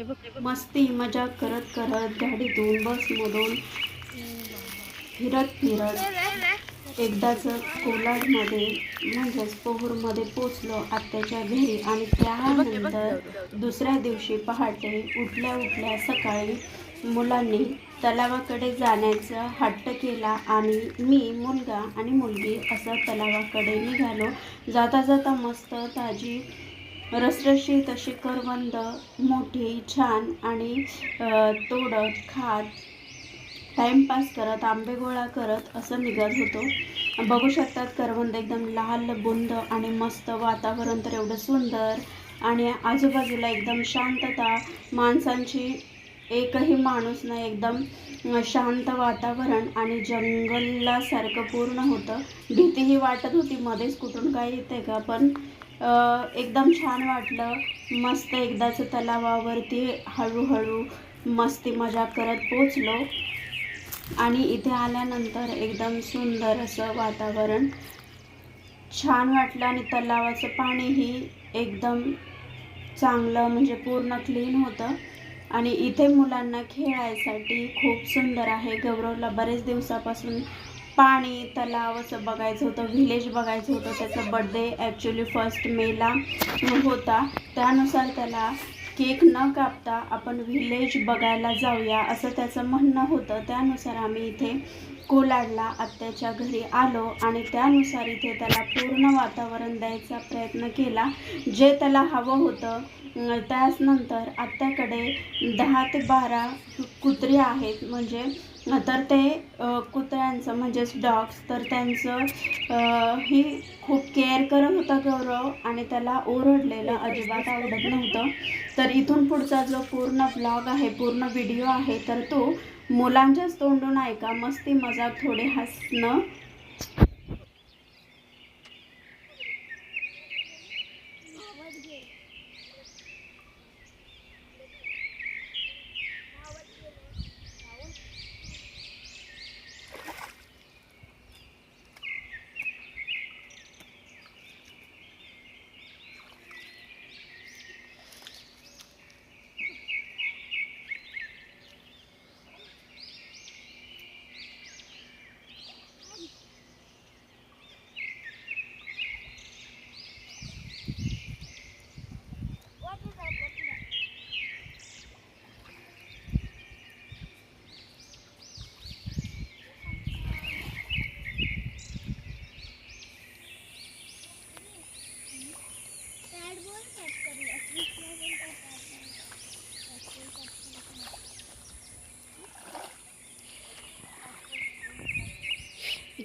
हे बघ मस्ती मजा करत करत गाडीतून बसमधून फिरत फिरत एकदाच कोलाडमध्ये म्हणजेच पोहूरमध्ये पोचलो आत्याच्या घरी आणि त्यानंतर दुसऱ्या दिवशी पहाटे उठल्या उठल्या सकाळी मुलांनी तलावाकडे जाण्याचा हट्ट केला आणि मी मुलगा आणि मुलगी असं तलावाकडे निघालो. जाता जाता मस्त ताजी रसरशी तशी करवंद मोठी छान आणि तोडत खात टाईमपास करत आंबे गोळा करत असं निघत होतो. बघू शकतात करवंद एकदम लाल बुंद आणि मस्त वातावरण तर एवढं सुंदर आणि आजूबाजूला एकदम शांतता. माणसांची एकही माणूस नाही एकदम शांत वातावरण आणि जंगलासारखं पूर्ण होतं. भीतीही वाटत होती मध्येच कुठून काय येते का? पण एकदम छान वाटलं. मस्त एकदाच तलावावरती हळूहळू मस्ती मजा करत पोचलो आणि इथे आल्यानंतर एकदम सुंदर असं वातावरण. छान वाटलं आणि तलावाचं पाणीही एकदम चांगलं म्हणजे पूर्ण क्लीन होतं. आणि इथे मुलांना खेळायसाठी खूप सुंदर आहे. गौरवला बरेच दिवसापासून पाणी तलाव असं बघायचं होतं व्हिलेज बघायचं होतं. त्याचा बड्डे ॲक्च्युली फर्स्ट मेला होता. त्यानुसार त्याला केक न कापता आपण व्हिलेज बघायला जाऊया असं त्याचं म्हणणं होतं. त्यानुसार आम्ही इथे कोलाडला आत्याच्या घरी आलो आणि त्यानुसार इथे त्याला पूर्ण वातावरण द्यायचा प्रयत्न केला. जे त्याला हवं होतं त्याचनंतर आत्याकडे दहा ते बारा कुत्रे आहेत. म्हणजे तर ते कुत्र्यांचं म्हणजेच डॉग्स तर त्यांचं ही खूप केअर करत होता गौरव आणि त्याला ओरडलेलं अजिबात आवडत नव्हतं. तर इथून पुढचा जो पूर्ण ब्लॉग आहे पूर्ण व्हिडिओ आहे तर तो मुलांच्याच तोंडून ऐका. मस्ती मजाक थोडे हसणं.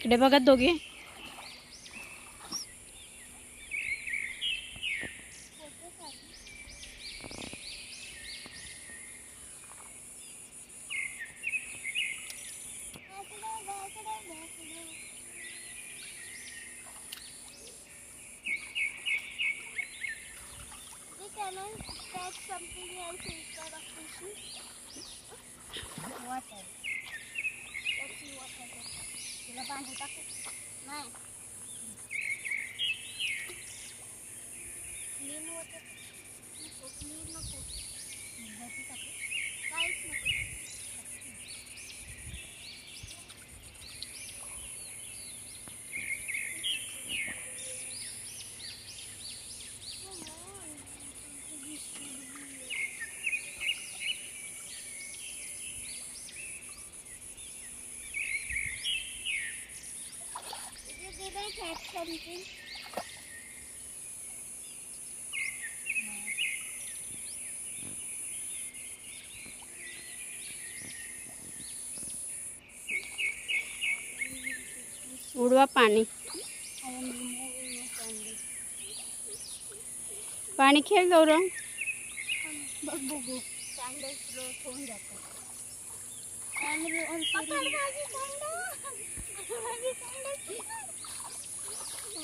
इकडे बघा दोघे We cannot catch something else instead of fishing. Water. Let's see what I can catch. तुला बांधू टाकू? नाही. Clean water. नको, clean नको. उडदाची टाकू? काहीच नको. something? उडवा पाणी I am removing my sandal. पाणी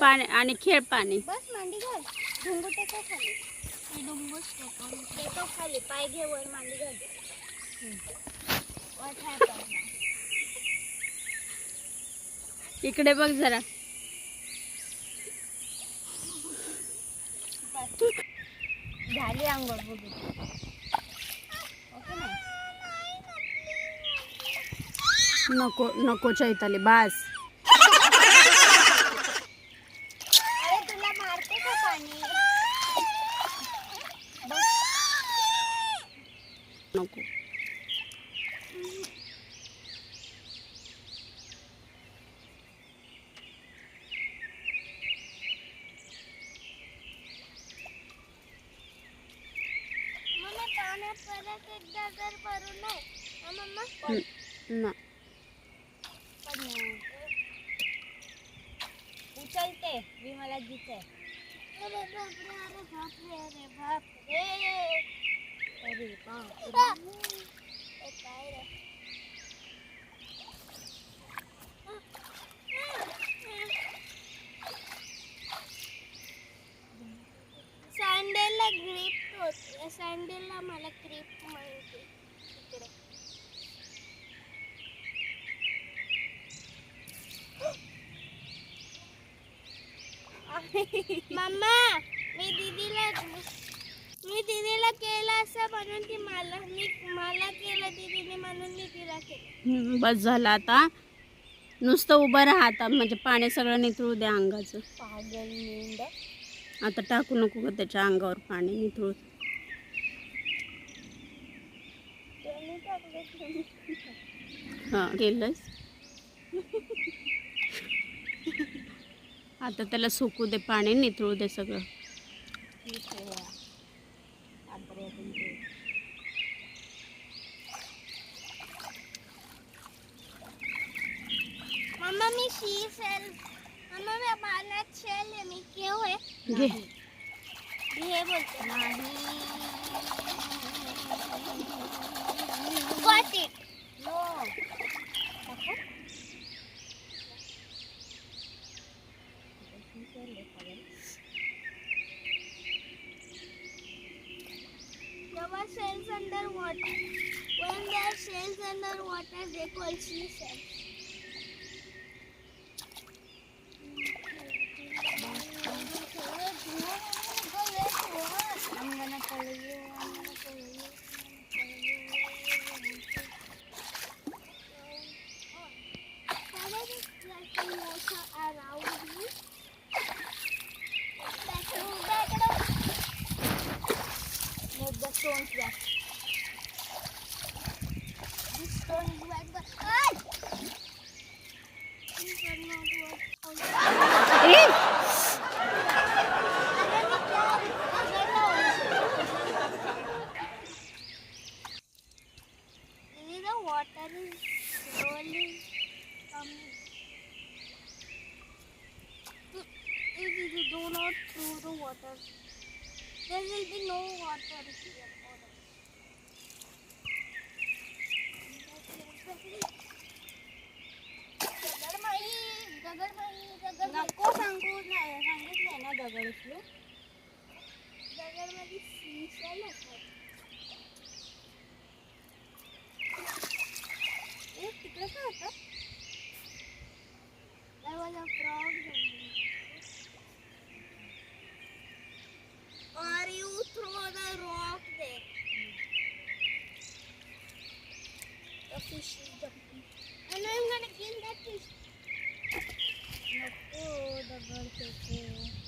पाणी आणि खेळ पाणी. बस मांडी घाल. ढुंगू टेकव खाली. हे टेकव खाली. पाय घे वर मांडी घाल? इकडे बघ जरा. झाली अंघोळ बघू ओके ना? नको नको चैताली बास अरे तुला मारते का पाणी बस नको मम्मा पाण्यात परत एकदा जर भरू नये. मम्मा? ना. पण उचलते मी मला जिते अरे बापरे अरे बापरे अरे बापरे. अरे बापरे. काय रे? मम्मा मी दीदीला मी दीदीला केलं असं म्हणून ती मला मी मला केलं दीदीने म्हणून मी तिला केलं हम्म, बस झालं आता. नुसतं उभं राहा आता म्हणजे पाणी सगळं निथळू द्या अंगाचं. पागल मेंढ आता टाकू नको ग त्याच्या अंगावर पाणी निथळू. त्यांनी टाकलं. हा केलंस? आता त्याला सुकू दे पाणी निथळू दे सगळं. मम्मा मी शी सेल मम्मा मैं पाण्यात शेल आहे. मी क्यों घे. बोलते. There shells under water. When there are shells under water, they call sea shells. I'm gonna follow you. I'm gonna follow you. do not throw the water, there will be no water here. दगडमाई, दगडमाई, दगडमाई. नको सांगू नाही सांगितलंय ना दगड उचलू दगडमध्ये seashell असतात. fish is jumping. And I'm gonna kill that fish. No, oh, the bird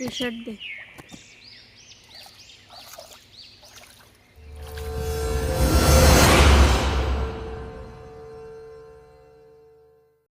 T shirt they.